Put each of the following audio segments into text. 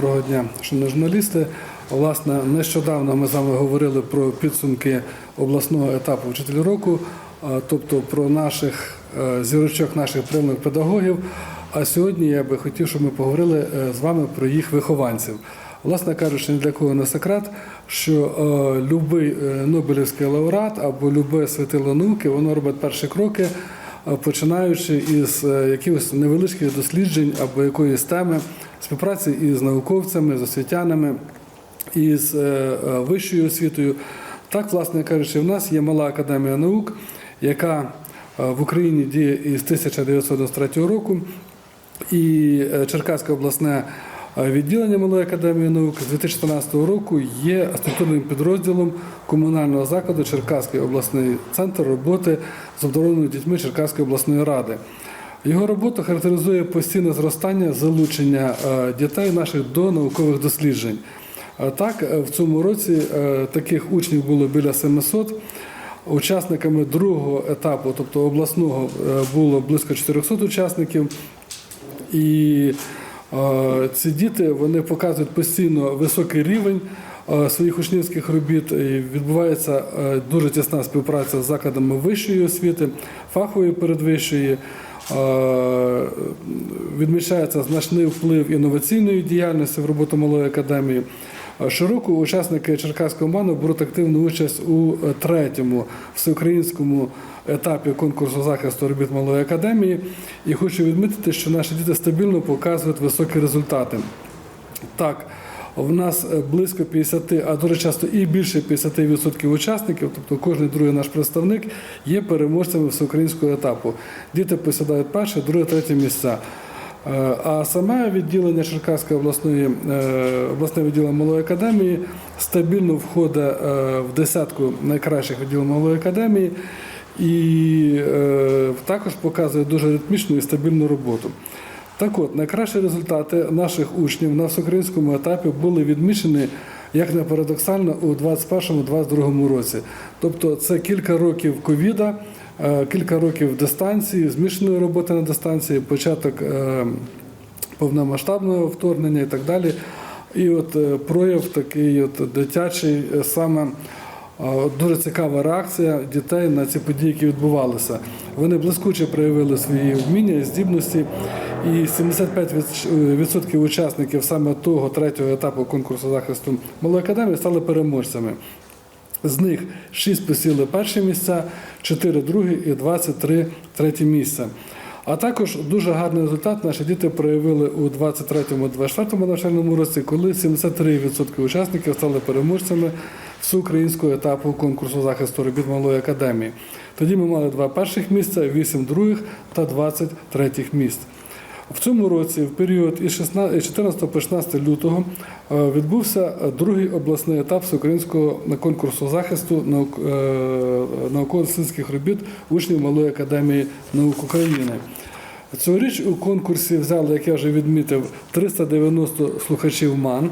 Доброго дня, шановні журналісти. Власне, нещодавно ми з вами говорили про підсумки обласного етапу вчитель року, тобто про наших е, зірочок, наших прийомних педагогів. А сьогодні я би хотів, щоб ми поговорили е, з вами про їх вихованців. Власне кажучи, ні для кого не секрет, що е, любий Нобелівський лауреат або любе світило науки, воно робить перші кроки починаючи із якихось невеличких досліджень або якоїсь теми співпраці із науковцями, з освітянами, із е, е, вищою освітою. Так, власне кажучи, в нас є мала академія наук, яка е, в Україні діє із 1993 року, і Черкаське обласне відділення Малої академії наук з 2014 року є структурним підрозділом комунального закладу Черкаський обласний центр роботи з обдарованими дітьми Черкаської обласної ради. Його роботу характеризує постійне зростання залучення е, дітей наших до наукових досліджень. Е, Так, е, в цьому році таких учнів було біля 700. Учасниками другого етапу, тобто обласного, було близько 400 учасників. І ці діти вони показують постійно високий рівень своїх учнівських робіт. І відбувається дуже тісна співпраця з закладами вищої освіти, фахової передвищої. Е, Відмічається значний вплив інноваційної діяльності в роботу малої академії. Е, Щороку учасники Черкаського ману беруть активну участь у е, третьому всеукраїнському етапі конкурсу захисту робіт малої академії. І хочу відмітити, що наші діти стабільно показують високі результати. Так, в нас е, близько 50, а дуже часто і більше 50% учасників, тобто кожен другий наш представник, є переможцями всеукраїнського етапу. Діти посідають перше, друге, третє місця. Е, А саме відділення Черкаської обласної е, обласне відділення малої академії стабільно входить в десятку найкращих відділень малої академії і також показує дуже ритмічну і стабільну роботу. Так от, найкращі результати наших учнів на всеукраїнському етапі були відмічені, як не парадоксально, у 2021-2022 році. Тобто це кілька років ковіда, е, кілька років дистанції, змішаної роботи на дистанції, початок е, повномасштабного вторгнення і так далі. І от е, прояв такий от дитячий саме. Дуже цікава реакція дітей на ці події, які відбувалися. Вони блискуче проявили свої вміння і здібності, і 75% учасників саме того третього етапу конкурсу захисту малої академії стали переможцями. З них 6 посіли перші місця, 4 другі і 23 треті місця. А також дуже гарний результат наші діти проявили у 23-24 навчальному році, коли 73% учасників стали переможцями всеукраїнського етапу конкурсу захисту робіт малої академії. Тоді ми мали два перших місця, 8 других та 20 третіх місць. В цьому році, в період із 16 із 14 по 16 лютого, е, відбувся другий обласний етап всеукраїнського конкурсу захисту е, науково-дослідницьких робіт учнів Малої академії наук України. Цьогоріч у конкурсі взяли, як я вже відмітив, 390 слухачів МАН.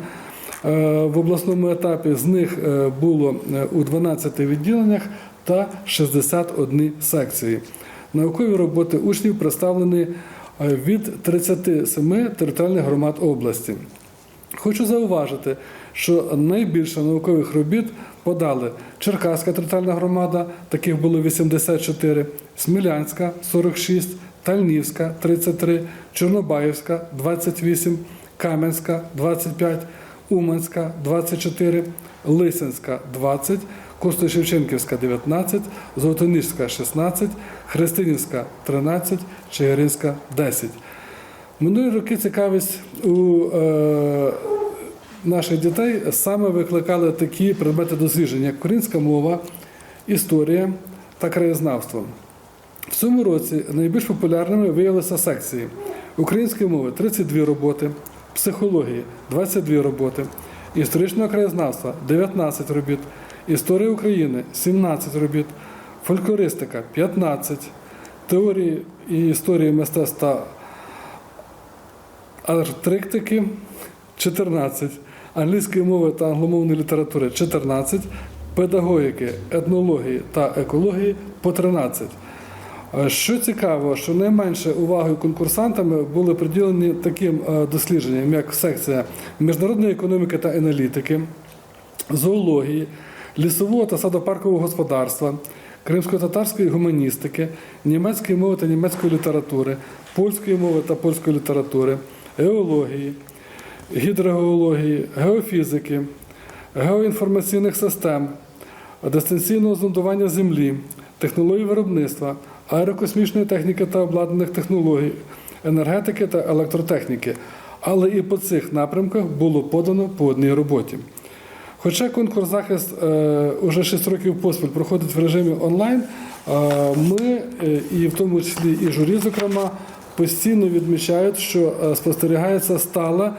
Е, В обласному етапі з них було у 12 відділеннях та 61 секції. Наукові роботи учнів представлені від 37 територіальних громад області. Хочу зауважити, що найбільше наукових робіт подали Черкаська територіальна громада, таких було 84, Смілянська 46, Тальнівська 33, Чорнобаївська 28, Кам'янська 25, Уманська 24, Лисинська 20, Косто-Шевченківська 19, Золотоніжська 16, Христинівська 13, Чигиринська 10. Минулі роки цікавість у е, наших дітей саме викликали такі предмети досліджень, як українська мова, історія та краєзнавство. В цьому році найбільш популярними виявилися секції української мови 32 роботи, психології 22 роботи, історичного краєзнавства 19 робіт, історія України 17 робіт, фольклористика 15, теорії і історії мистецтва артриктики 14, англійської мови та англомовної літератури 14, педагогіки, етнології та екології по 13. Е, Що цікаво, що найменше уваги конкурсантами були приділені таким е, дослідженням, як секція міжнародної економіки та аналітики, зоології, лісового та садопаркового господарства, кримсько-татарської гуманістики, німецької мови та німецької літератури, польської мови та польської літератури, геології, гідрогеології, геофізики, геоінформаційних систем, дистанційного зондування землі, технологій виробництва, аерокосмічної техніки та обладнаних технологій, енергетики та електротехніки. Але і по цих напрямках було подано по одній роботі. Хоча конкурс захист е, уже 6 років поспіль проходить в режимі онлайн, е, ми, е, і в тому числі і журі, зокрема, постійно відмічають, що спостерігається стале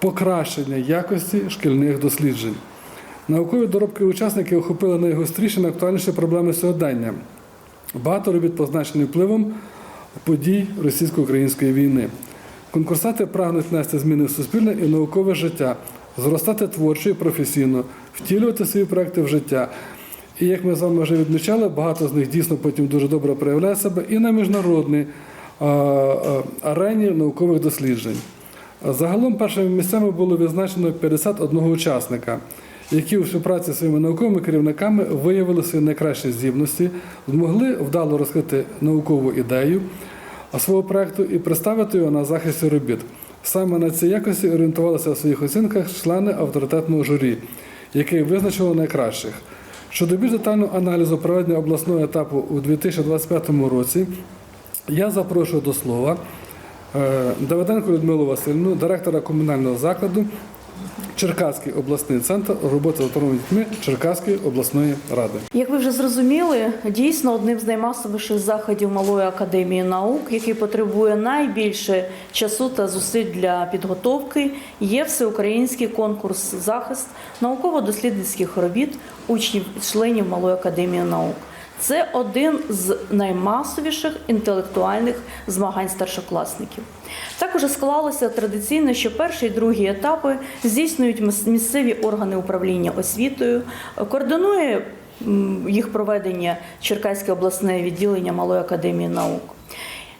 покращення якості шкільних досліджень. Наукові доробки учасників охопили найгостріші, найактуальніші проблеми сьогодення. Багато робіт позначені впливом подій російсько-української війни. Конкурсанти прагнуть нести зміни в суспільне і наукове життя, зростати творчо і професійно, втілювати свої проекти в життя. І як ми з вами вже відмічали, багато з них дійсно потім дуже добре проявляє себе і на міжнародній арені наукових досліджень. Загалом першими місцями було відзначено 51 учасника, які у співпраці зі своїми науковими керівниками виявили свої найкращі здібності, змогли вдало розкрити наукову ідею свого проекту і представити його на захисті робіт. Саме на ці якості орієнтувалися у своїх оцінках члени авторитетного журі, яке визначило найкращих. Щодо більш детального аналізу проведення обласного етапу у 2025 році, я запрошую до слова е, Давиденко Людмилу Васильівну, директора комунального закладу Черкаський обласний центр роботи з autonomними дітьми Черкаської обласної ради. Як ви вже зрозуміли, дійсно одним з наймасовіших заходів Малої академії наук, який потребує найбільше часу та зусиль для підготовки, є всеукраїнський конкурс захист науково-дослідницьких робіт учнів і членів Малої академії наук. Це один з наймасовіших інтелектуальних змагань старшокласників. Також склалося традиційно, що перший і другий етапи здійснюють місцеві органи управління освітою, координує їх проведення Черкаське обласне відділення Малої академії наук.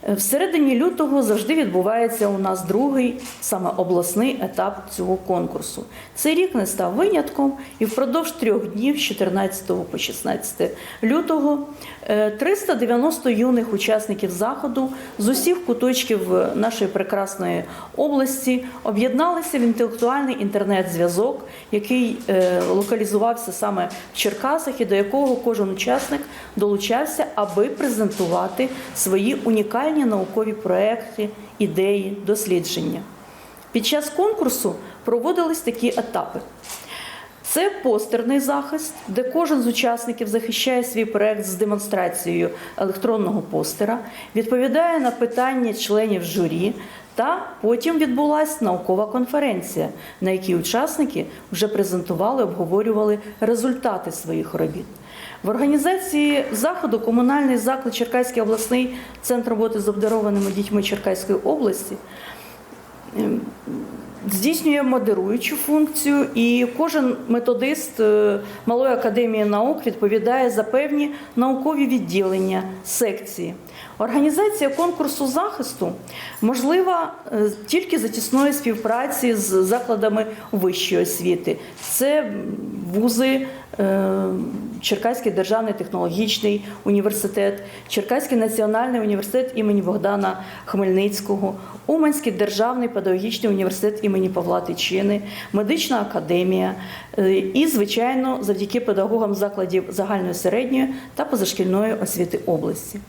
Е, Всередині лютого завжди відбувається у нас другий саме обласний етап цього конкурсу. Цей рік не став винятком, і впродовж трьох днів, з 14 по 16 лютого, 390 юних учасників заходу з усіх куточків е, нашої прекрасної області об'єдналися в інтелектуальний інтернет-зв'язок, який е, локалізувався саме в Черкасах, і до якого кожен учасник долучався, аби презентувати свої унікальні наукові проекти, ідеї, дослідження. Під час конкурсу проводились такі етапи. Це постерний захист, де кожен з учасників захищає свій проект з демонстрацією електронного постера, відповідає на питання членів журі, та потім відбулася наукова конференція, на якій учасники вже презентували, обговорювали результати своїх робіт. В організації заходу комунальний заклад Черкаський обласний центр роботи з обдарованими дітьми Черкаської області здійснює модеруючу функцію, і кожен методист е, Малої академії наук відповідає за певні наукові відділення, секції. Організація конкурсу захисту можлива е, тільки за тісної співпраці з закладами вищої освіти. Це вузи. е, Черкаський державний технологічний університет, Черкаський національний університет імені Богдана Хмельницького, Уманський державний педагогічний університет імені Павла Тичини, медична академія е, і, звичайно, завдяки педагогам закладів загальної середньої та позашкільної освіти області.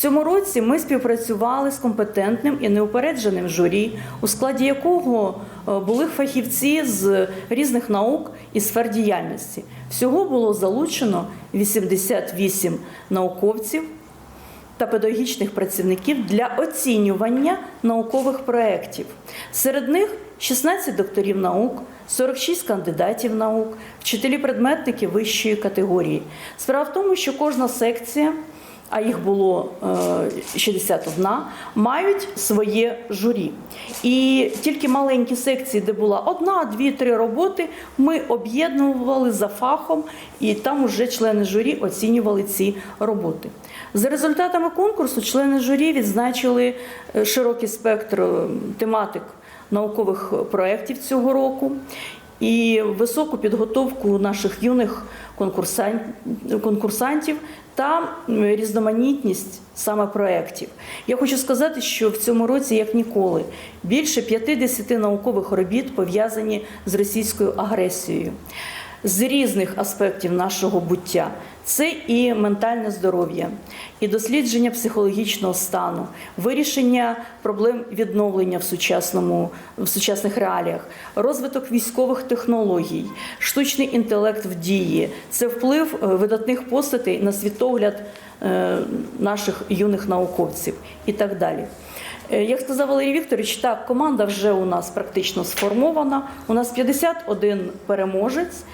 Цьому році ми співпрацювали з компетентним і неупередженим журі, у складі якого е, були фахівці з різних наук і сфер діяльності. Всього було залучено 88 науковців та педагогічних працівників для оцінювання наукових проєктів. Серед них 16 докторів наук, 46 кандидатів наук, вчителі предметники вищої категорії. Справа в тому, що кожна секція а їх було е, 61, мають своє журі. І тільки маленькі секції, де була одна, дві, три роботи, ми об'єднували за фахом, і там уже члени журі оцінювали ці роботи. За результатами конкурсу члени журі відзначили е, широкий спектр е, тематик наукових проєктів цього року і високу підготовку наших юних конкурсантів та різноманітність саме проєктів. Я хочу сказати, що в цьому році, як ніколи, більше 50 наукових робіт пов'язані з російською агресією з різних аспектів нашого буття. Це і ментальне здоров'я, і дослідження психологічного стану, вирішення проблем відновлення в сучасному в сучасних реаліях, розвиток військових технологій, штучний інтелект в дії, це вплив е, видатних постатей на світогляд е, наших юних науковців і так далі. Е, Як сказав Валерій Вікторович, так, команда вже у нас практично сформована. У нас 51 переможець,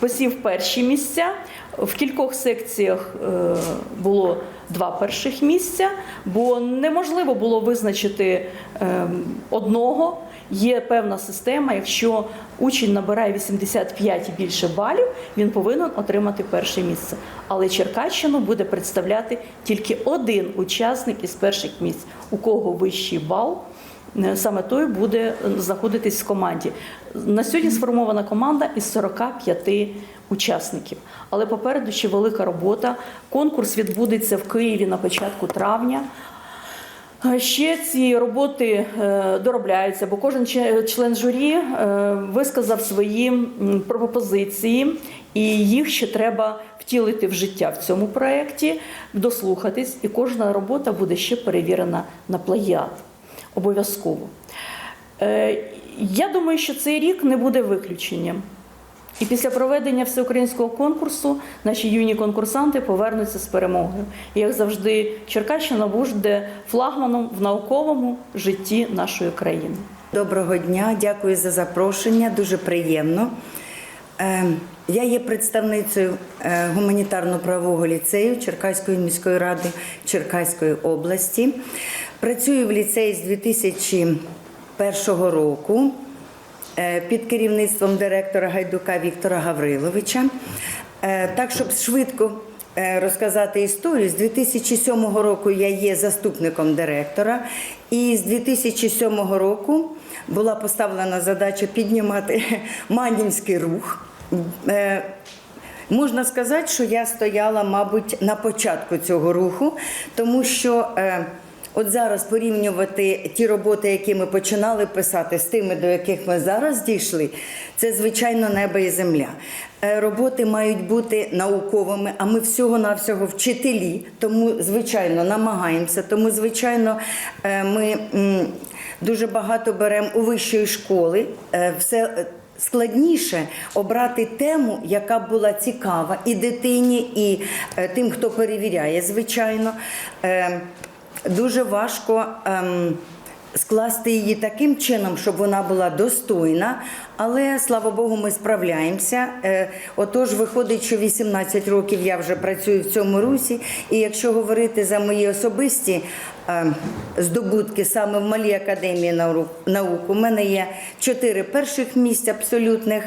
посів перші місця. В кількох секціях е, було два перших місця, бо неможливо було визначити е, одного. Є певна система. Якщо учень набирає 85 і більше балів, він повинен отримати перше місце. Але Черкащину буде представляти тільки один учасник із перших місць. У кого вищий бал, е, саме той буде е, знаходитись в команді. На сьогодні сформована команда із 45 учасників. Але попереду ще велика робота. Конкурс відбудеться в Києві на початку травня. Е, Ще ці роботи е, доробляються, бо кожен член журі е, висказав свої пропозиції, і їх ще треба втілити в життя в цьому проєкті, дослухатись, і кожна робота буде ще перевірена на плагіат. Обов'язково. Е, Я думаю, що цей рік не буде виключенням. І після проведення всеукраїнського конкурсу наші юні конкурсанти повернуться з перемогою. І, як завжди, Черкащина буде флагманом в науковому житті нашої країни. Доброго дня, дякую за запрошення. Дуже приємно. Е, Я є представницею е, гуманітарно-правового ліцею Черкаської міської ради Черкаської області. Працюю в ліцеї з 2001 року е, під керівництвом директора Гайдука Віктора Гавриловича. Е, Так, щоб швидко розказати історію, з 2007 року я є заступником директора, і з 2007 року була поставлена задача піднімати Манівський рух. Е, Можна сказати, що я стояла, мабуть, на початку цього руху, тому що е, от зараз порівнювати ті роботи, які ми починали писати, з тими, до яких ми зараз дійшли, це звичайно небо і земля. Е, роботи мають бути науковими, а ми всього-навсього вчителі, тому, звичайно, намагаємося. Тому, звичайно, ми дуже багато беремо у вищої школи. Все складніше обрати тему, яка була цікава і дитині, і е, тим, хто перевіряє, звичайно. Е, дуже важко. ем, Скласти її таким чином, щоб вона була достойна, але слава Богу, ми справляємося. Е, Отож, виходить, що 18 років я вже працюю в цьому русі, і якщо говорити за мої особисті е, здобутки саме в малій академії наук, у мене є 4 перших місць абсолютних,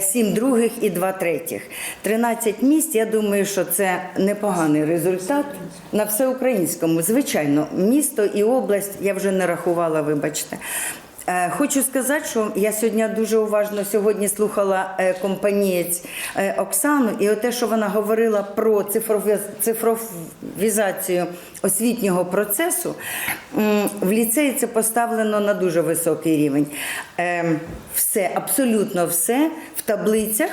7 других і 2 третіх. 13 місць, я думаю, що це непоганий результат на всеукраїнському. Звичайно, місто і область я вже не рахувала, вибачте. Е, Хочу сказати, що я сьогодні дуже уважно сьогодні слухала е, компанієць е, Оксану, і те, що вона говорила про цифрові- цифровізацію освітнього процесу, в ліцеї це поставлено на дуже високий рівень. Е, Все, абсолютно все в таблицях.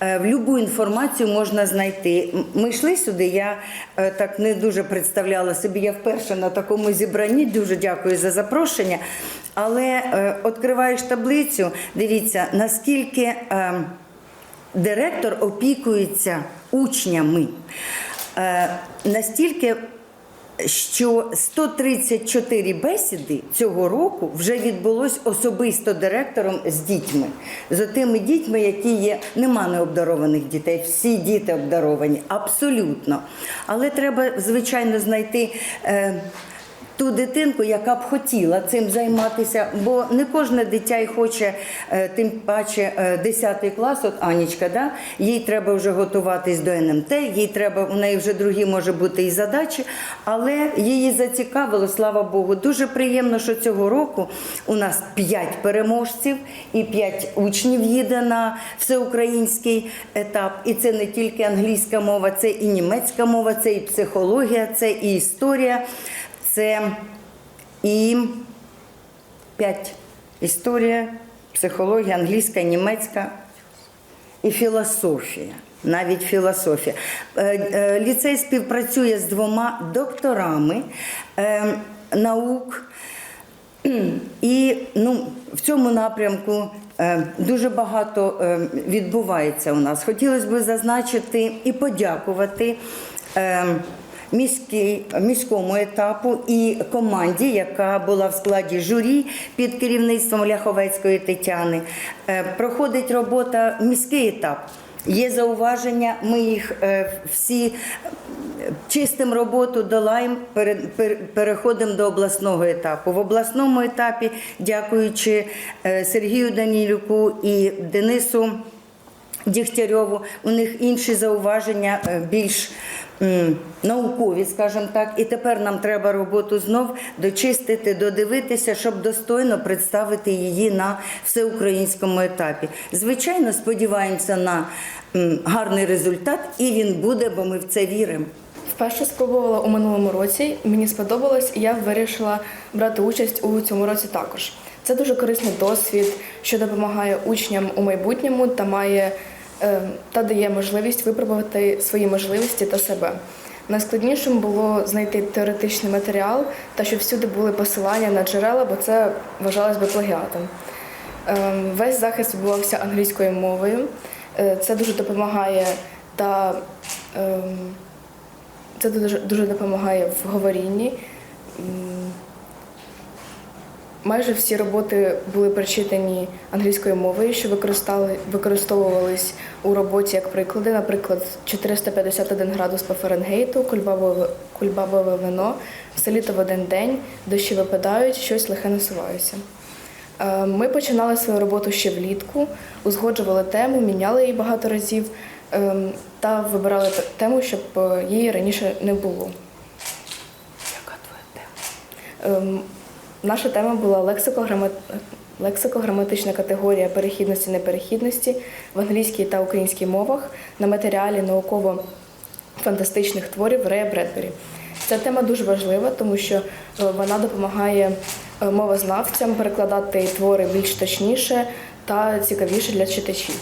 Е, В любу інформацію можна знайти. Ми йшли сюди. Я е, так не дуже представляла собі. Я вперше на такому зібранні. Дуже дякую за запрошення. Але е, відкриваєш таблицю, дивіться, наскільки е, директор опікується учнями, настільки що 134 бесіди цього року вже відбулось особисто директором з дітьми, з тими дітьми, які є, нема необдарованих дітей, всі діти обдаровані, абсолютно. Але треба, звичайно, знайти. Е, ту дитинку, яка б хотіла цим займатися, бо не кожне дитя й хоче, е, тим паче е, 10 клас, от Анічка, да? їй треба вже готуватись до НМТ, їй треба, у неї вже другі може бути і задачі, але її зацікавило, слава Богу. Дуже приємно, що цього року у нас 5 переможців і 5 учнів їде на всеукраїнський етап. І це не тільки англійська мова, це і німецька мова, це і психологія, це і історія. Це і п'ять. Історія, психологія, англійська, німецька і філософія. Навіть філософія. Е, е, Ліцей співпрацює з двома докторами е, наук. І ну, в цьому напрямку дуже багато відбувається у нас. Хотілося б зазначити і подякувати. Міський, міському етапу і команді, яка була в складі журі під керівництвом Ляховецької Тетяни. Е, Проходить робота міський етап. Є зауваження, ми їх е, всі е, чистимо роботу, долаємо, пере- пер- переходимо до обласного етапу. В обласному етапі, дякуючи Сергію Данілюку і Денису Дігтярьову, у них інші зауваження більш наукові, скажімо так. І тепер нам треба роботу знов дочистити, додивитися, щоб достойно представити її на всеукраїнському етапі. Звичайно, сподіваємося на гарний результат, і він буде, бо ми в це віримо. Вперше спробувала у минулому році. Мені сподобалось, і я вирішила брати участь у цьому році також. Це дуже корисний досвід, що допомагає учням у майбутньому та має та дає можливість випробувати свої можливості та себе. Найскладнішим було знайти теоретичний матеріал та щоб всюди були посилання на джерела, бо це вважалось би плагіатом. Ем, Весь захист відбувався англійською мовою. Е, Це дуже допомагає та ем, це дуже, дуже допомагає в говорінні. Майже всі роботи були прочитані англійською мовою, що використовувались у роботі як приклади. Наприклад, 451 градус по Фаренгейту, кульбабове, кульбабове вино, все літо в один день, дощі випадають, щось лихе насувається. Е, Ми починали свою роботу ще влітку, узгоджували тему, міняли її багато разів ем, та вибирали тему, щоб е, її раніше не було. Яка твоя тема? Наша тема була лексикограма- лексико-граматична категорія перехідності неперехідності в англійській та українській мовах на матеріалі науково-фантастичних творів Рея Бредбері. Ця тема дуже важлива, тому що е, вона допомагає е, мовознавцям перекладати твори більш точніше та цікавіше для читачів.